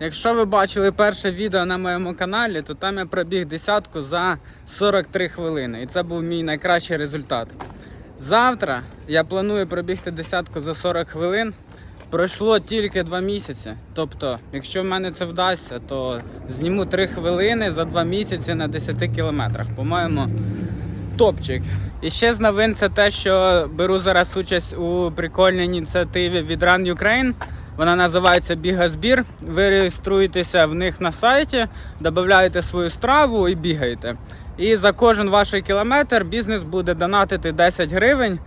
Якщо ви бачили перше відео на моєму каналі, то там я пробіг десятку за 43 хвилини. І це був мій найкращий результат. Завтра я планую пробігти десятку за 40 хвилин. Пройшло тільки 2 місяці. Тобто, якщо в мене це вдасться, то зніму 3 хвилини за 2 місяці на 10 кілометрах. По-моєму, топчик. І ще з новин це те, що беру зараз участь у прикольній ініціативі від Run Ukraine. Вона називається Бігазбір. Ви реєструєтеся в них на сайті, додаєте свою страву і бігаєте. І за кожен ваш кілометр бізнес буде донатити 10 гривень.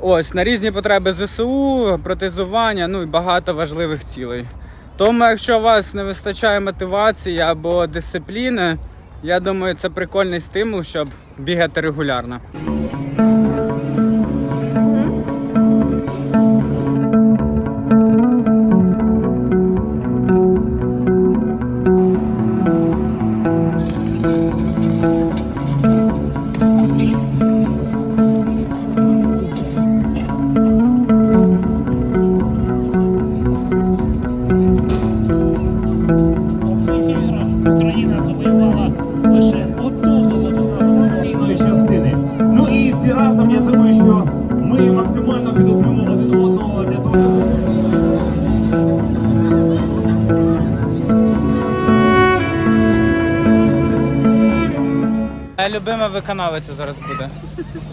Ось на різні потреби ЗСУ, протезування, ну і багато важливих цілей. Тому, якщо у вас не вистачає мотивації або дисципліни, я думаю, це прикольний стимул, щоб бігати регулярно. Моя любима виконавиця зараз буде.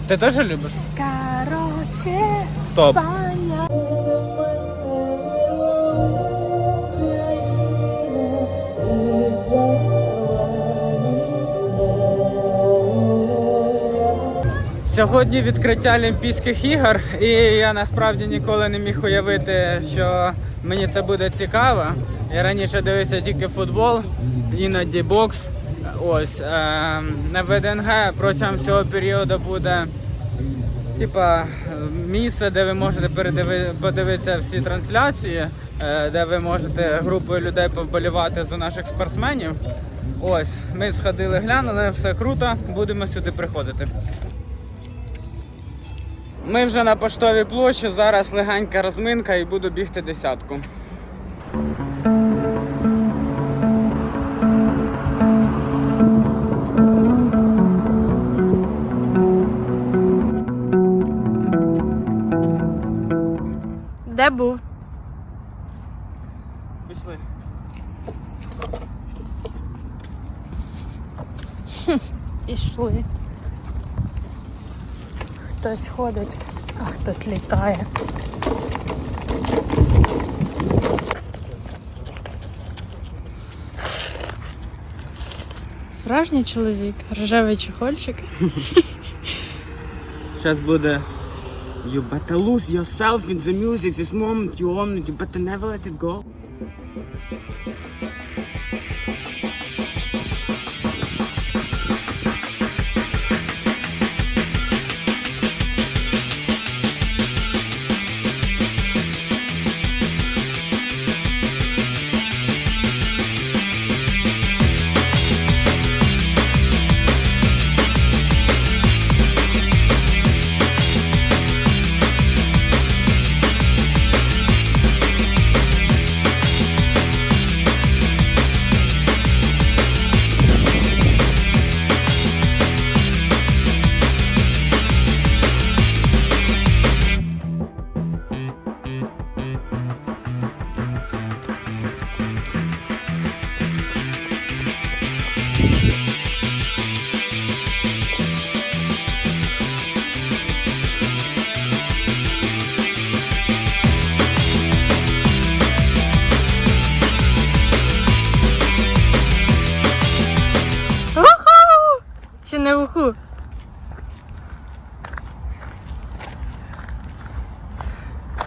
Ти теж любиш? Короче, Топ. Ваня. Сьогодні відкриття Олімпійських ігор, і я насправді ніколи не міг уявити, що мені це буде цікаво. Я раніше дивився тільки футбол, іноді бокс. Ось е, на ВДНГ протягом всього періоду буде типа місце, де ви можете подивитися всі трансляції, е, де ви можете групою людей повболівати за наших спортсменів. Ось, ми сходили, глянули, все круто, будемо сюди приходити. Ми вже на поштовій площі, зараз легенька розминка і буду бігти десятку. Де був? Пішли. Пішли. Хтось ходить, а хтось літає. Справжній чоловік, рожевий чехольчик. Зараз буде You better lose yourself in the music this moment you own it, you better never let it go.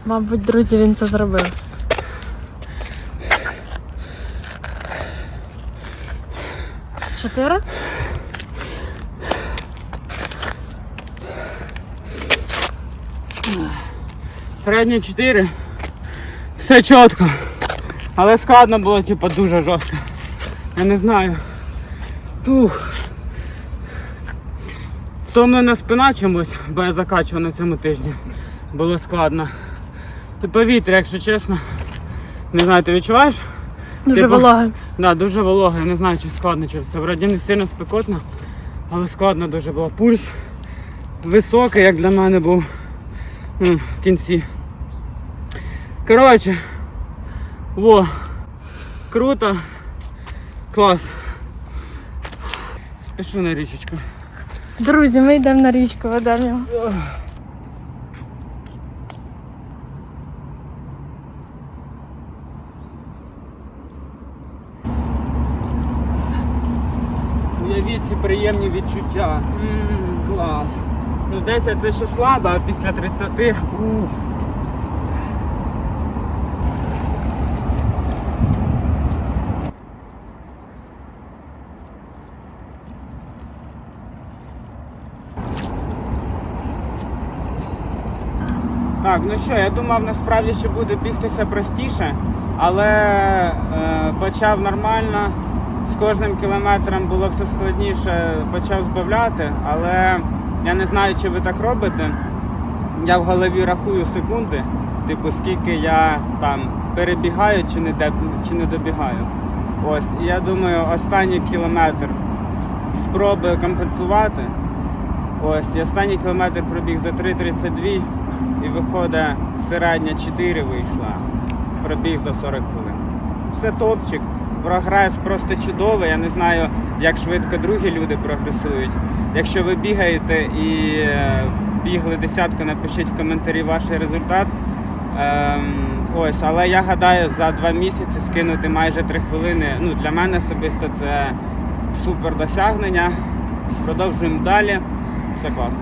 Мабуть, друзі, він це зробив. Чотири? Середнє 4. Все чітко. Але складно було, типу, дуже жорстко. Я не знаю. Ух. Втомлена спина чомусь, бо я закачував на цьому тижні. Було складно. І повітря, якщо чесно. Не знаю, ти відчуваєш? Дуже Типу, вологе. Да, дуже волога, я не знаю, чи складно через це. Вроді не сильно спекотно, але складно дуже було. Пульс високий, як для мене був м, в кінці. Коротше, во, круто, клас. Спішу на річечку. Друзі, ми йдемо на річку, ведемо Уявіть ці приємні відчуття. М, клас. Ну 10 це ще слабо, а після 30 уф. Так, ну що, я думав насправді, що буде бігтися простіше, але е, почав нормально. З кожним кілометром було все складніше, почав збавляти, але я не знаю, чи ви так робите. Я в голові рахую секунди, типу, скільки я там перебігаю чи не, де, чи не добігаю. Ось, і я думаю, останній кілометр спробую компенсувати. Ось, і останній кілометр пробіг за 3.32 і виходить середня 4 вийшла. Пробіг за 40 хвилин. Все топчик. Прогрес просто чудовий. Я не знаю, як швидко другі люди прогресують. Якщо ви бігаєте і е, бігли десятку, напишіть в коментарі ваш результат. Ем, ось, але я гадаю, за два місяці скинути майже 3 хвилини. Ну, для мене особисто це супер досягнення. Продовжуємо далі. Все клас.